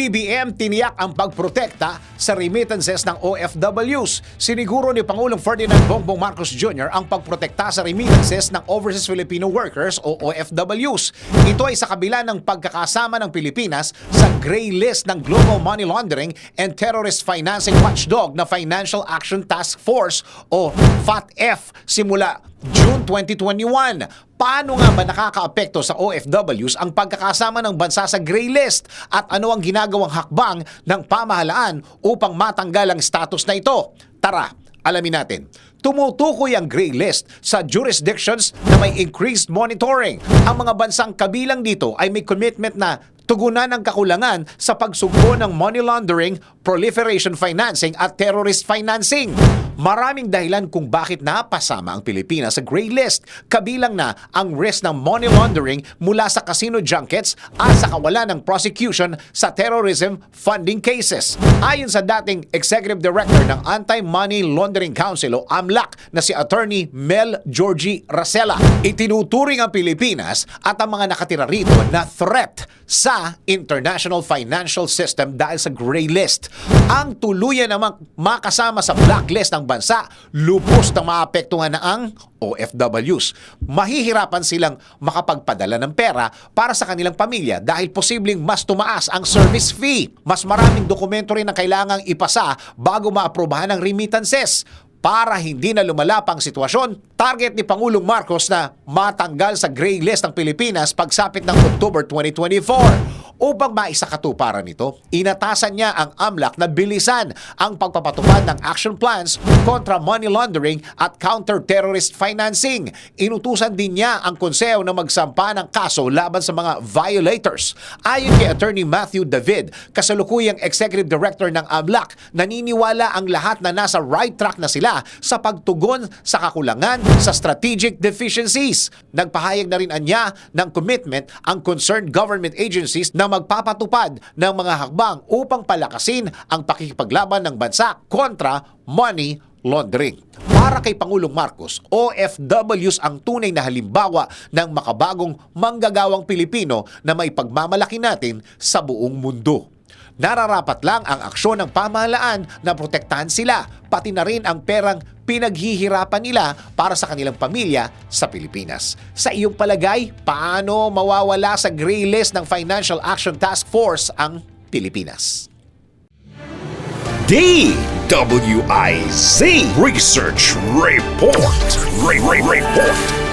PBBM tiniyak ang pagprotekta sa remittances ng OFWs. Siniguro ni Pangulong Ferdinand Bongbong Marcos Jr. ang pagprotekta sa remittances ng Overseas Filipino Workers o OFWs. Ito ay sa kabila ng pagkakasama ng Pilipinas sa gray list ng Global Money Laundering and Terrorist Financing Watchdog na Financial Action Task Force o FATF simula June 2021. Paano nga ba nakakaapekto sa OFWs ang pagkakasama ng bansa sa gray list at ano ang ginagawang hakbang ng pamahalaan upang matanggal ang status na ito? Tara, alamin natin. Tumutukoy ang gray list sa jurisdictions na may increased monitoring. Ang mga bansang kabilang dito ay may commitment na tugunan ang kakulangan sa pagsugpo ng money laundering, proliferation financing at terrorist financing. Maraming dahilan kung bakit napasama ang Pilipinas sa gray list. Kabilang na ang risk ng money laundering mula sa casino junkets at sa kawalan ng prosecution sa terrorism funding cases. Ayon sa dating Executive Director ng Anti-Money Laundering Council o AMLAC na si Attorney Mel Georgie Racela, itinuturing ang Pilipinas at ang mga nakatira rito na threat sa international financial system dahil sa gray list. Ang tuluyan namang makasama sa blacklist ng bansa, lubos na maapektuhan na ang OFWs. Mahihirapan silang makapagpadala ng pera para sa kanilang pamilya dahil posibleng mas tumaas ang service fee. Mas maraming dokumento rin ang kailangang ipasa bago maaprobahan ang remittances. Para hindi na lumalap ang sitwasyon, target ni Pangulong Marcos na matanggal sa gray list ang Pilipinas pagsapit ng October 2024. Upang maisakatuparan nito, inatasan niya ang AMLAC na bilisan ang pagpapatupad ng action plans kontra money laundering at counter-terrorist financing. Inutusan din niya ang konseho na magsampa ng kaso laban sa mga violators. Ayon kay Attorney Matthew David, kasalukuyang Executive Director ng AMLAC, naniniwala ang lahat na nasa right track na sila sa pagtugon sa kakulangan sa strategic deficiencies. Nagpahayag na rin anya ng commitment ang concerned government agencies na magpapatupad ng mga hakbang upang palakasin ang pakikipaglaban ng bansa kontra money laundering. Para kay Pangulong Marcos, OFWs ang tunay na halimbawa ng makabagong manggagawang Pilipino na may pagmamalaki natin sa buong mundo. Nararapat lang ang aksyon ng pamahalaan na protektahan sila, pati na rin ang perang pinaghihirapan nila para sa kanilang pamilya sa Pilipinas. Sa iyong palagay, paano mawawala sa gray list ng Financial Action Task Force ang Pilipinas? DWIZ Research Report. Re- Re- Report.